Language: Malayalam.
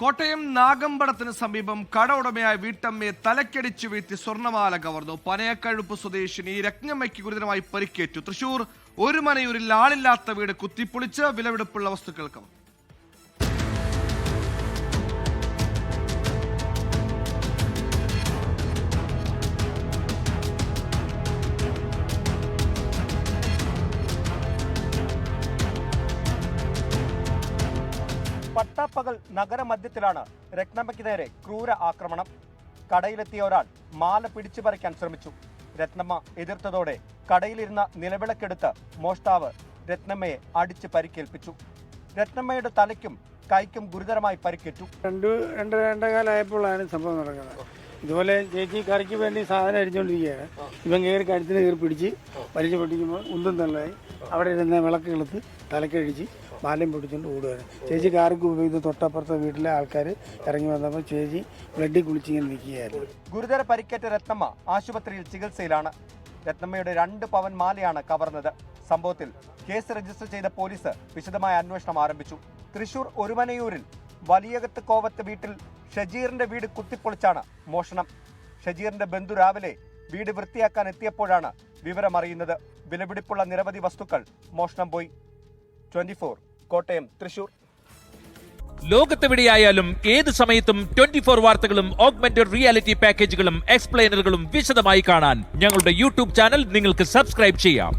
കോട്ടയം നാഗമ്പടത്തിന് സമീപം കട ഉടമയായ വീട്ടമ്മയെ തലക്കടിച്ചു വീഴ്ത്തി സ്വർണമാല കവർന്നു. പനയക്കഴുപ്പ് സ്വദേശിനി രത്നമ്മയ്ക്ക് ഗുരുതരമായി പരിക്കേറ്റു. തൃശൂർ ഒരു മനയൂരിൽ ആളില്ലാത്ത വീട് കുത്തിപ്പൊളിച്ച് വിലവെടുപ്പുള്ള വസ്തുക്കൾ കവർന്നു. പട്ടാപ്പകൽ നഗരമധ്യത്തിലാണ് രത്നമ്മയ്ക്ക് നേരെ ക്രൂര ആക്രമണം. കടയിലെത്തിയ ഒരാൾ മാല പിടിച്ചു പറിക്കാൻ ശ്രമിച്ചു. രത്നമ്മ എതിർത്തതോടെ കടയിലിരുന്ന നിലവിളക്കെടുത്ത് മോഷ്ടാവ് രത്നമ്മയെ അടിച്ച് പരിക്കേൽപ്പിച്ചു. രത്നമ്മയുടെ തലയ്ക്കും കൈക്കും ഗുരുതരമായി പരിക്കേറ്റു. രണ്ട് രണ്ട് രണ്ടേകാലായപ്പോഴാണ് സംഭവം നടക്കുന്നത്. ഇതുപോലെ ചേച്ചി കറിക്ക് വേണ്ടി സാധനം അരിഞ്ഞുകൊണ്ടിരിക്കുകയാണ് ഇവൻ കയറി കഴുത്തിന് കയറി പിടിച്ച് വലിച്ചു പൊട്ടിക്കുമ്പോൾ ഉന്തും തള്ളായി. അവിടെ ഇരുന്ന വിളക്ക് കിളുത്ത് തലക്കഴിച്ച് മാലയും പൊട്ടിച്ചുകൊണ്ട് ഓടുകയാണ് ചേച്ചി കാർക്ക് ഇത് തൊട്ടപ്പുറത്തെ വീട്ടിലെ ആൾക്കാർ ഇറങ്ങി വന്നപ്പോൾ ചേച്ചി ബ്ലഡിൽ കുളിച്ചിങ്ങനെ നിൽക്കുകയായിരുന്നു. ഗുരുതര പരിക്കേറ്റ രത്നമ്മ ആശുപത്രിയിൽ ചികിത്സയിലാണ്. രത്നമ്മയുടെ രണ്ട് പവൻ മാലയാണ് കവർന്നത്. സംഭവത്തിൽ കേസ് രജിസ്റ്റർ ചെയ്ത പോലീസ് വിശദമായ അന്വേഷണം ആരംഭിച്ചു. തൃശൂർ ഒരുമനയൂരിൽ വലിയകത്ത് കോവത്ത് വീട്ടിൽ ഷജീറിന്റെ വീട് കുത്തിപ്പൊളിച്ചാണ് മോഷണം. ഷജീറിന്റെ ബന്ധു രാവിലെ വീട് വൃത്തിയാക്കാൻ എത്തിയപ്പോഴാണ് വിവരമറിയുന്നത്. വിലപിടിപ്പുള്ള നിരവധി വസ്തുക്കൾ മോഷണം പോയി. ട്വന്റി കോട്ടയം തൃശൂർ. ലോകത്തെവിടെയായാലും ഏത് സമയത്തും ട്വന്റി ഫോർ വാർത്തകളും ഓഗ്മെന്റഡ് റിയാലിറ്റി പാക്കേജുകളും എക്സ്പ്ലെയിനറുകളും വിശദമായി കാണാൻ ഞങ്ങളുടെ യൂട്യൂബ് ചാനൽ നിങ്ങൾക്ക് സബ്സ്ക്രൈബ് ചെയ്യാം.